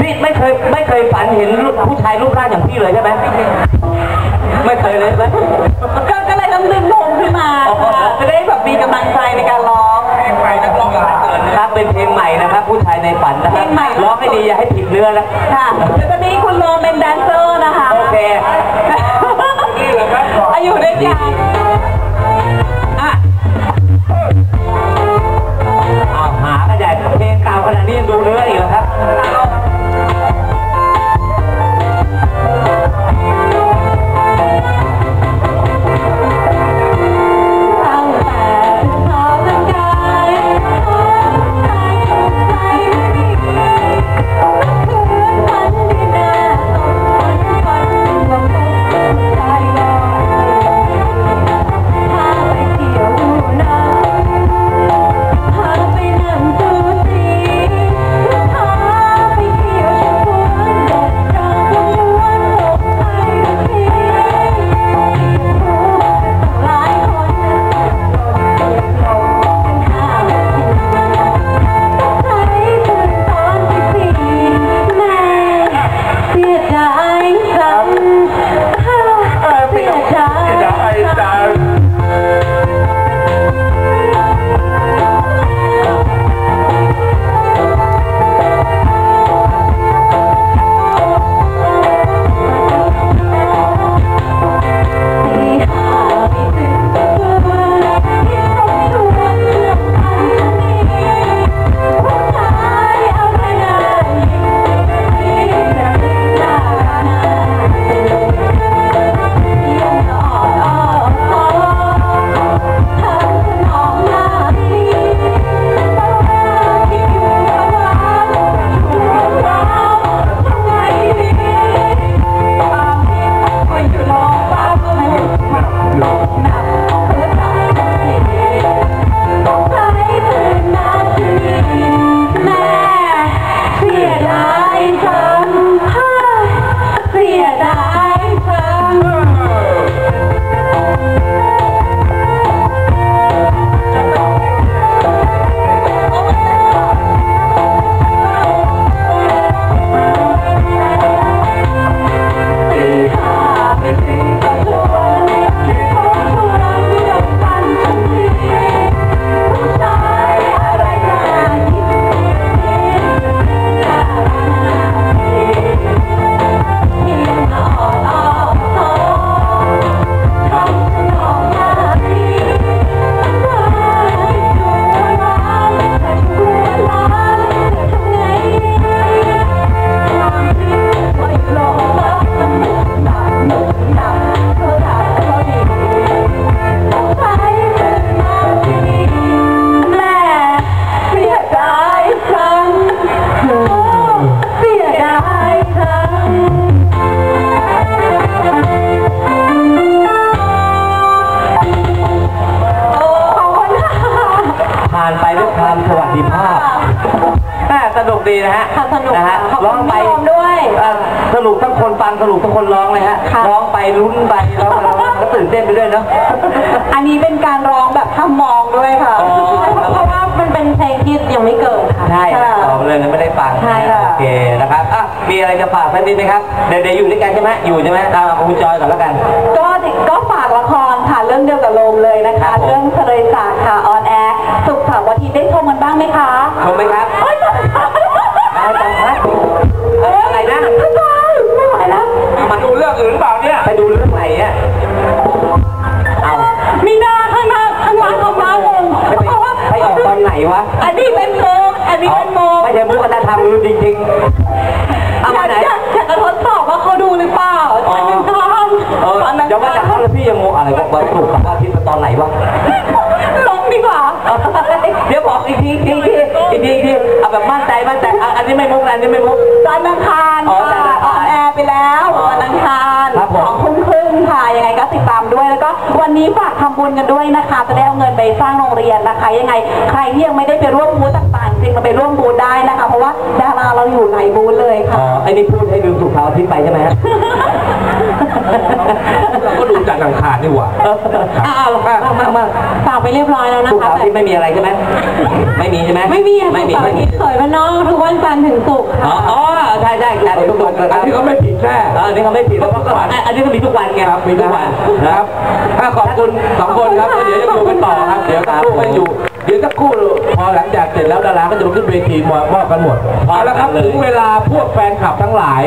พี่ไม่เคยไม่เคยฝันเห็นผู้ชายรูปร่างอย่างพี่เลยใช่ไหมไม่เคยเลยใช่ไหมก็ก็เลยต้องดึงผมขึ้นมาค่ะจะได้แบบมีกำลังใจในการร้องครับเป็นเพลงใหม่นะครับ ผู้ชายในฝันนะคเพรัลบงใหม่ร้องให้ดีอย่าให้ผิดเนื้อนะค่ะแล้วตอนนี้คุณโรมเป็นแดน ดู นุกดีนะฮะค่ะสนุกนะฮะขอบคุณร้องไปพี่โอมด้วย เอ่อสนุกทั้งคนฟังสนุกทั้งคนร้องเลยฮะค่ะ ร้องไปลุ้นไปร้องไปร้องไปก็ตื่นเต้นไปด้วยเนาะ อันนี้เป็นการร้องแบบทำมองด้วยค่ะ อ๋อ เพราะว่ามันเป็นเพลงที่ยังไม่เกิดค่ะ ใช่ค่ะเราเลยไม่ได้ฟังใช่ค่ะ โอเคนะครับอะมีอะไรจะฝากสักนิดไหมครับเดี๋ยวเดี๋ยวอยู่ด้วยกันใช่ไหมอยู่ใช่ไหมเอาคุณจอยก่อนแล้วกัน ก็ก็ฝากละครค่ะเรื่องเดียวกับโลมเลยนะครัคะ บผม เรื่องเฉลยศาสตร์ค่ะออนแอร์สุกร์เสาร์วันอาทิตย์ได้ชมกันบ้างไหมคะชมไหมครับเอ้ยเอันธรรมจริงๆเอาอยามากไหน อยากอยากจะทดสอบว่าเขาดูหรือเปล่าอ๋ออันนั้นทำเอออันนั้นเดี๋ยวว่าจากเขาแล้วพี่ยังงงอะไรบอกว่าถูกกับว่าที่ตอนไหนวะ ลงดีกว่า เดี๋ยวบอกอีกทีอีกทีอีกทีอีกทีเอาแบบมั่นใจมั่นใจอะอันนี้ไม่มุกนะอันนี้ไม่มุกจันทร์อังคารอ๋อค่ะจันทร์อังอคารอนแอร์ไปแล้วอ๋อวันอังคาร ดตามด้วยแล้วก็วันนี้ฝากทำบุญกันด้วยนะคะ จะได้เอาเงินไปสร้างโรงเรียนนะคะ ยังไง ใครที่ยังไม่ได้ไปร่วมบูธต่างๆจริงมาไปร่วมบูธได้นะคะ เพราะว่าดาราเราอยู่หลายบูธเลยอ๋ค่ะอไอ้นี่พูดให้ลืมถูกเสาร์อาทิตย์ไปใช่ไหมฮะ เราก็ดูจากอังคารนี่หว่าอ้าวมามามาฝากไปเรียบร้อยแล้วนะถูกคะเสาร์อาทิตย์ไม่มีอะไรใช่ไหมไม่มีใช่ไหมไม่มีไม่มีไม่ไม่มีมีเขยบ้านนอกทุกวันจันทร์ถึงศุกร์อ๋อค่ะอ๋อใช่ได้ทุกวันนะคอัรันบนี้เขาไม่ผิดแน่เอออันนี้เขาไม่ผิดเพราะว่าอันอันนี้ก็มีทุกวันไงครับมีทุกวันนะครับถ้าขอบคุณสองคนครับแล้วเดี๋ยวจะดูกันต่อครับ เดี๋ยวสักครู่กันอยู่ เดี๋ยวสักครู่พอหลังจากเสร็จแล้วดาราก็จะมาขึ้นเวทีมามอบกันหมดเอาละครับถึงเวลาพวกแฟนคลับทั้งหลาย